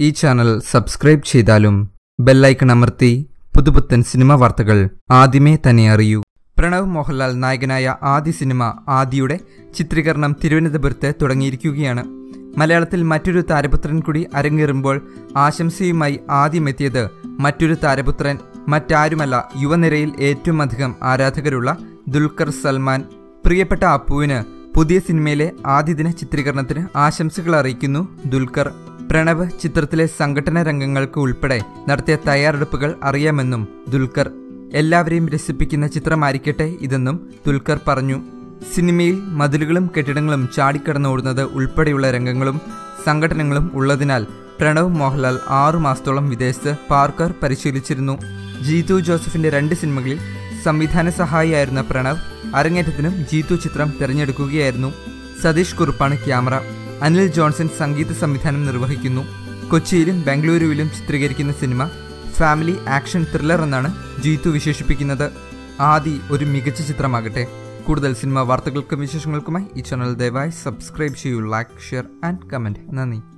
ഈ channel subscribe ചെയ്താലും bell icon അമർത്തി പുതുപുത്തൻ സിനിമ വാർത്തകൾ ആദ്യമേ തന്നെ അറിയൂ. പ്രണവ് മോഹൻലാൽ നായകനായ ആദ്യ സിനിമ ആദിയുടെ ചിത്രീകരണം തിരുവനന്തപുരത്ത് തുടങ്ങിയിരിക്കുകയാണ്. മലയാളത്തിൽ മറ്റൊരു താരപുത്രൻ കൂടി അരങ്ങേറുമ്പോൾ ആശംസയുമായി ആദ്യമെത്തിയത് മറ്റൊരു താരപുത്രൻ മറ്റാരുമല്ല യുവനിരയിൽ ഏറ്റവും അധികം ആരാധകരുള്ള ദുൽഖർ സൽമാൻ. പ്രിയപ്പെട്ട അപ്പുവിന് പുതിയ സിനിമയിലെ ആദ്യ ദിന ചിത്രീകരണത്തിന് ആശംസകൾ അറിയിക്കുന്നു ദുൽഖർ. പ്രണവ് ചിത്രത്തിലെ സംഘടന രംഗങ്ങൾക്ക് ഉൾപ്പെടെ നടത്തിയ തയ്യാറെടുപ്പുകൾ അറിയാമെന്നും ദുൽഖർ. എല്ലാവരെയും രസിപ്പിക്കുന്ന ചിത്രമായിരിക്കട്ടെ ഇതെന്നും ദുൽഖർ പറഞ്ഞു. സിനിമയിൽ മതിലുകളും കെട്ടിടങ്ങളും ചാടിക്കടന്നോടുന്നത് ഉൾപ്പെടെയുള്ള രംഗങ്ങളും സംഘടനകളും ഉള്ളതിനാൽ പ്രണവ് മോഹൻലാൽ ആറു മാസത്തോളം വിദേശത്ത് പാർക്കർ പരിശീലിച്ചിരുന്നു. ജീതു ജോസഫിന്റെ രണ്ട് സിനിമകളിൽ സംവിധാന സഹായിയായിരുന്ന പ്രണവ് അരങ്ങേറ്റത്തിനും ജീതു ചിത്രം തിരഞ്ഞെടുക്കുകയായിരുന്നു. സതീഷ് കുറുപ്പാണ് ക്യാമറ. അനിൽ ജോൺസൺ സംഗീത സംവിധാനം നിർവഹിക്കുന്നു. കൊച്ചിയിലും ബാംഗ്ലൂരുവിലും ചിത്രീകരിക്കുന്ന സിനിമ ഫാമിലി ആക്ഷൻ ത്രില്ലർ എന്നാണ് ജീത്തു വിശേഷിപ്പിക്കുന്നത്. ആദി ഒരു മികച്ച ചിത്രമാകട്ടെ. കൂടുതൽ സിനിമ വാർത്തകൾക്കും വിശേഷങ്ങൾക്കുമായി ഈ ചാനൽ ദയവായി സബ്സ്ക്രൈബ് ചെയ്യൂ ലൈക്ക് ഷെയർ ആൻഡ് കമന്റ്. നന്ദി.